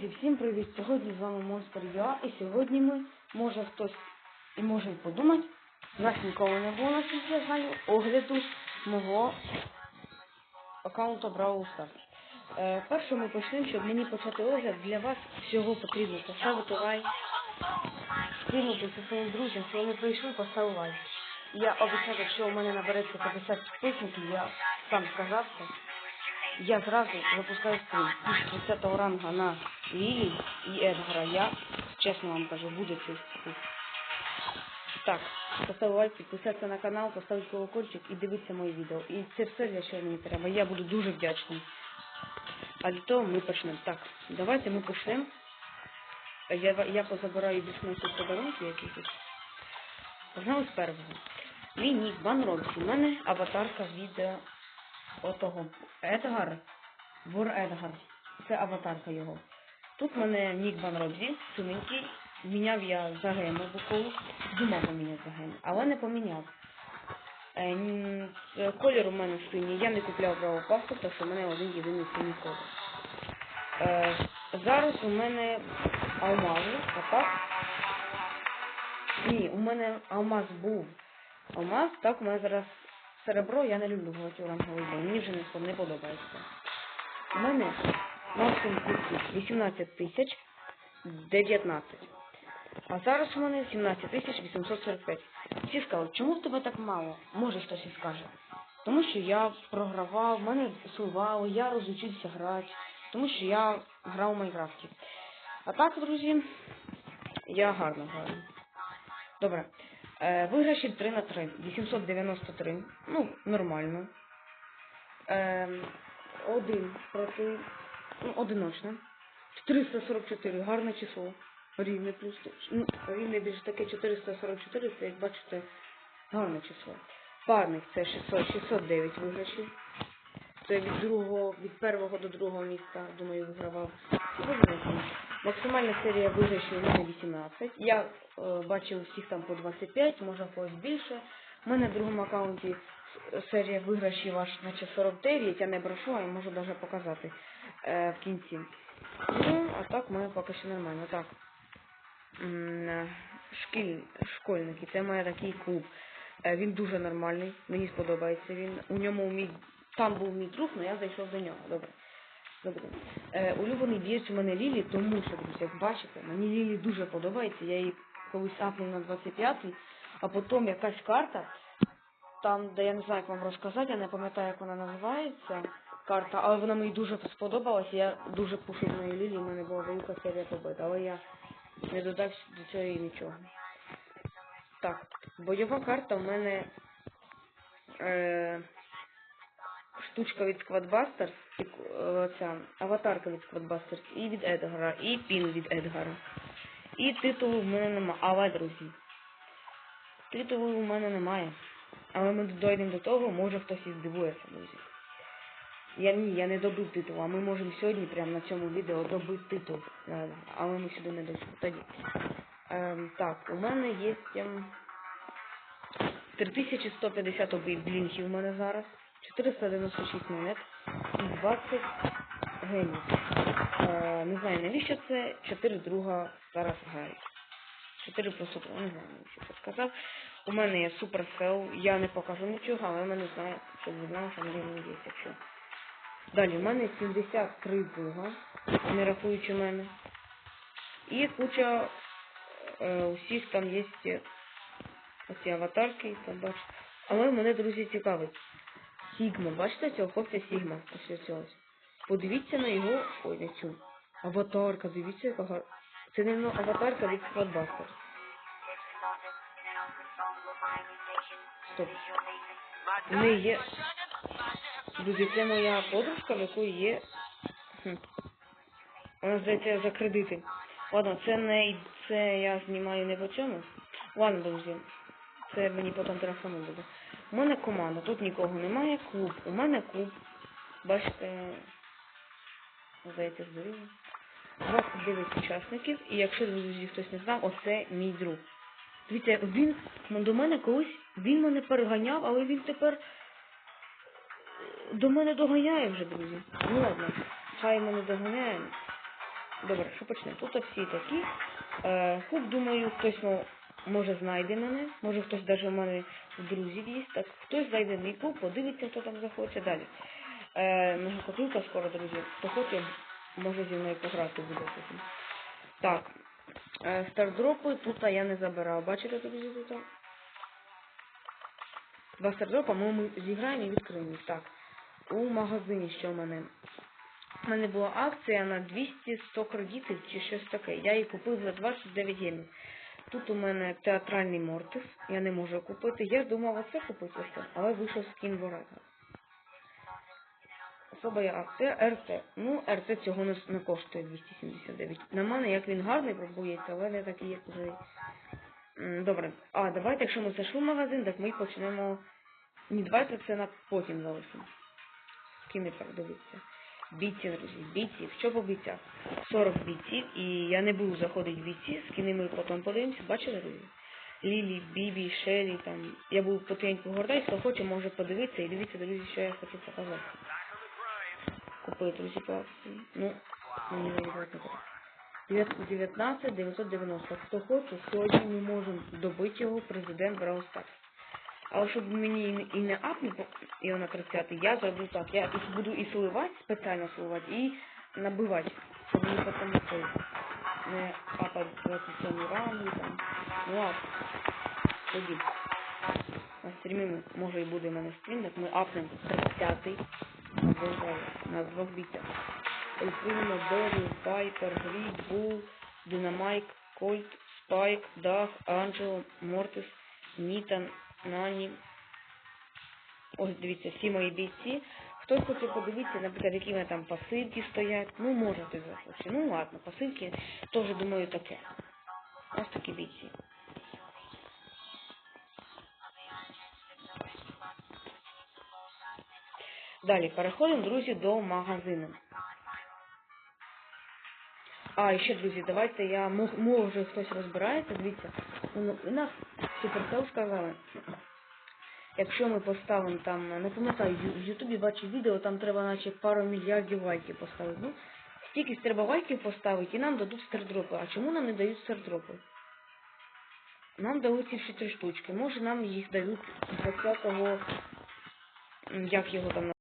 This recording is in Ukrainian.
Друзі, всім привіт! Сьогодні з вами Я, і сьогодні ми, може хтось і може й подумати, у нас ніколи не було, наскільки я знаю, огляду мого аккаунта Brawl Stars. Е, перше ми почнемо, щоб мені почати огляд, для вас всього потрібно поставити лайк, скинути зі своїм друзям, що вони прийшли, поставили лайк. Я обіцяю, якщо у мене набереться 50 підписників, я сам сказав це. Я зразу запускаю стрім. Пусть 30 ранга на Лілі і Едгара. Я, чесно вам кажу, буде цей стрім. Так, поставити лайк, підписатися на канал, поставити колокольчик і дивитися мої відео. І це все, для чого мені треба. Я буду дуже вдячний. А для того ми почнемо. Так, давайте ми почнемо. Я, я позабираю більш тут подарунки якісь. Погнали з першого. Мій нік Бан Робсі. У мене аватарка від е, отого Едгар. Вор Едгар. Це аватарка його. Тут в мене нік Бан Робсі, синенький. Міняв я за гему букву. Думав поміняти за гему, але не поміняв. Е, е, колір у мене синій. Я не купляв право паспорта, що в мене один єдиний синій колір. Е, зараз у мене алмази, а так. Ні, у мене алмаз був. Алмаз, так, у мене зараз серебро, я не люблю гравати ранговий бой. Мені вже не, подобається. У мене 18 тисяч 19. А зараз у мене 17 тисяч 845. Всі скажуть, чому в тебе так мало? Може хтось і скаже. Тому що я програвав, мене сувало, я розучився грати, тому що я грав у Майнкрафті. А так, друзі, я гарно граю. Добре. Е, виграші 3 на 3. 893. Ну, нормально. Е, один проти. Ну, одиночне. 444. Гарне число. Рівне плюс. Ну, рівне більше таке 444, це як бачите, гарне число. Парник це 600, 609 виграшів. Це від другого, від першого до другого місця, думаю, вигравав. Максимальна серія виграшів у мене 18. Я е, бачив всіх там по 25, може когось більше. У мене в другому аккаунті серія виграшів аж наче 49, я не брошу, а можу навіть показати е, в кінці. Ну, а так мене поки що нормально. Так. Е, Шкіль, школьники, це має такий клуб. Е, Він дуже нормальний, мені сподобається він. У ньому мій там був мій друг, але я зайшов до нього. Добре. Добре. Е, улюблений б'єць у мене Лілі, тому що, друзі, як бачите, мені Лілі дуже подобається. Я її колись апнув на 25-й, а потім якась карта, там, де я не знаю, як вам розказати, я не пам'ятаю, як вона називається. Карта, але вона мені дуже сподобалась, я дуже пушив мою Лілі, у мене була велика серія побит, але я не додав до цього нічого. Так, бойова карта у мене е, штучка від Squadbusters, е, ця аватарка від Squadbusters, і від Едгара, і пін від Едгара. І титулу в мене немає. Але, друзі, титулу у мене немає. Але ми дійдемо до того, може хтось і здивується, друзі. Я ні, я не добив титул, а ми можемо сьогодні прямо на цьому відео добити титул. Е, Але ми сюди не дійшли. Тоді. Ем, так, у мене є ем, 3150 блінків у мене зараз, 496 монет і 20 генів. Е, не знаю навіщо це, 4 друга зараз грають. 4 просто не знаю, навіщо це сказав. У мене є суперсел, я не покажу нічого, але в мене знає, щоб ви знали, що мені є, якщо. Далі, у мене 73 друга, не рахуючи мене. І куча е, усіх там є оці аватарки, там бачите. Але мене, друзі, цікавить. Сігма, бачите цього хлопця Сігма? Ось. Подивіться на його. Ой, на цю. Аватарка, дивіться, яка гар... Це не аватарка від Squadbusters. Стоп. У неї є. Друзі, це моя подружка, в якої є. Вона здається за кредити. Ладно, це не це я знімаю не по цьому. Ладно, друзі. Це мені потім телефону буде. У мене команда, тут нікого немає. Клуб. У мене клуб. Бачите. Здається, здоров'я. 29 учасників. І якщо друзі хтось не знав, оце мій друг. Дивіться, він до мене колись, він мене переганяв, але він тепер до мене доганяє вже, друзі. Ну ладно, хай мене доганяє. Добре, що почнемо? Тут всі такі. Е, Хук, думаю, хтось ну, може знайде мене, може хтось навіть у мене в друзів є. Так хтось зайде мій клуб, подивиться, хто там захоче далі. Е, Многокопілка скоро, друзі. Хто хоче, може зі мною пограти буде. Так. Е, стардропи тут я не забирав. Бачите, друзі, тут? Два стардропа ми, зіграємо і відкриємо. Так. У магазині що в мене? У мене була акція на 200-100 кредитів чи щось таке. Я її купив за 29 гемів. Тут у мене театральний мортис, я не можу купити. Я думав оце купити але вийшов скін Ворага. Особа є акція РТ. Ну, РТ цього не, не коштує 279. На мене, як він гарний пробується, але не такий, як вже. М, Добре. А, давайте, якщо ми зайшли в магазин, так ми почнемо. Ні, давайте це на потім залишимо. Скини продивіться. Бійці, друзі, бійці. Що по бійцях? 40 бійців, і я не буду заходити в бійці, скини ми потім подивимося, бачили, друзі? Лілі, Бібі, Шелі, там. Я буду потихеньку гортати, хто хоче, може подивитися і дивіться, друзі, що я хочу показати. Купили, друзі. Ну, не так. 19 990. Хто хоче, сьогодні ми можемо добити його президент Stars. Але щоб мені і не- і не апнув його на 30, я зроблю так. Я буду і сливати, спеціально сливати, і набивати, щоб мені потім не не апать 27 ранги там. Ну а тоді. На стрімі ми- може і буде в мене стрім, так ми апнемо 30-й двох на двох бійцях. Відкриємо Беррі, Пайпер, Грі, Бул, Динамайк, Кольт, Спайк, Дах, Анджело, Мортис, Нітан, Нані. Ось дивіться, всі мої бійці. Хтось хоче подивитися, наприклад, які мене там пасивки стоять. Ну, може хтось захоче. Ну ладно, пасивки теж думаю таке. Ось такі бійці. Далі переходимо, друзі, до магазину. А, і ще, друзі, давайте я може хтось розбирається. Дивіться, у у нас суперсел сказали. Якщо ми поставимо там, не пам'ятаю, в Ютубі бачу відео, там треба наче пару мільярдів лайків поставити. Ну, стільки треба лайків поставити і нам дадуть стардропи. А чому нам не дають стардропи? Нам дали ці всі три штучки. Може нам їх дають 20-го, як його там